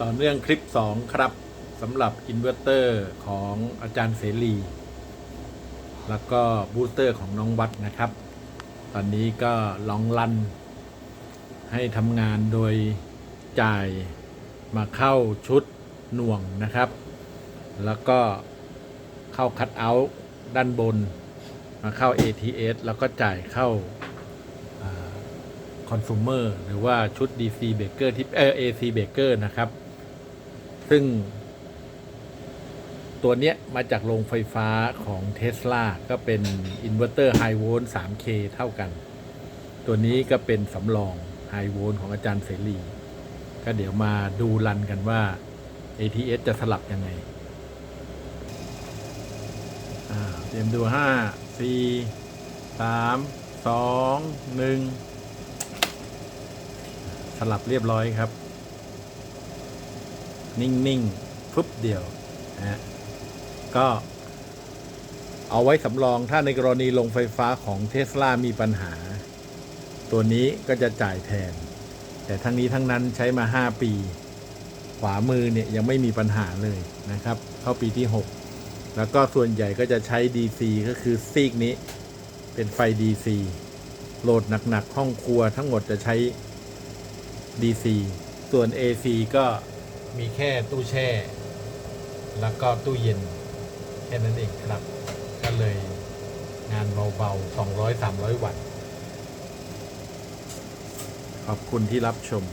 ต่อเนื่องคลิป 2 ครับสำหรับอินเวอร์เตอร์ของอาจารย์เสรี แล้วก็บูสเตอร์ของน้องวัดนะครับ ตอนนี้ก็ลองรัน ให้ทำงานโดยจ่ายมาเข้าชุดหน่วงนะครับ แล้วก็เข้าคัดเอาท์ด้านบน มาเข้า ATS แล้วก็จ่ายเข้า คอน sumer หรือว่าชุด DC Baker ที่เออ AC Baker นะครับ ซึ่ง ตัวเนี้ย มาจากโรงไฟฟ้าของ Tesla ก็เป็นอินเวอร์เตอร์ไฮโวลต์ 3K เท่ากัน ตัวนี้ก็เป็นสำรองไฮโวลต์ของอาจารย์เสรี ก็เดี๋ยวมาดูรันกันว่า ATS จะสลับยังไงเตรียมดูห้าสี่สามสองหนึ่ง สลับเรียบร้อยครับ นิ่งๆฟึบเดียวนะฮะก็เอาไว้สำรองถ้าในกรณีลงไฟฟ้าของเทสลามีปัญหา ตัวนี้ก็จะจ่ายแทน แต่ทั้งนี้ทั้งนั้นใช้มา 5 ปี ขวามือเนี่ยยังไม่มีปัญหาเลยนะครับ เข้าปีที่ 6 แล้วก็ส่วนใหญ่ก็จะใช้ DC ก็คือซีกนี้ เป็นไฟ DC โหลดหนักๆห้องครัวทั้งหมดจะใช้ DC ส่วน AC ก็มีแค่ตู้แช่ แล้วก็ตู้เย็น แค่นั้นเองครับ ก็เลยงานเบาๆ 200-300 วัตต์ ขอบคุณที่รับชม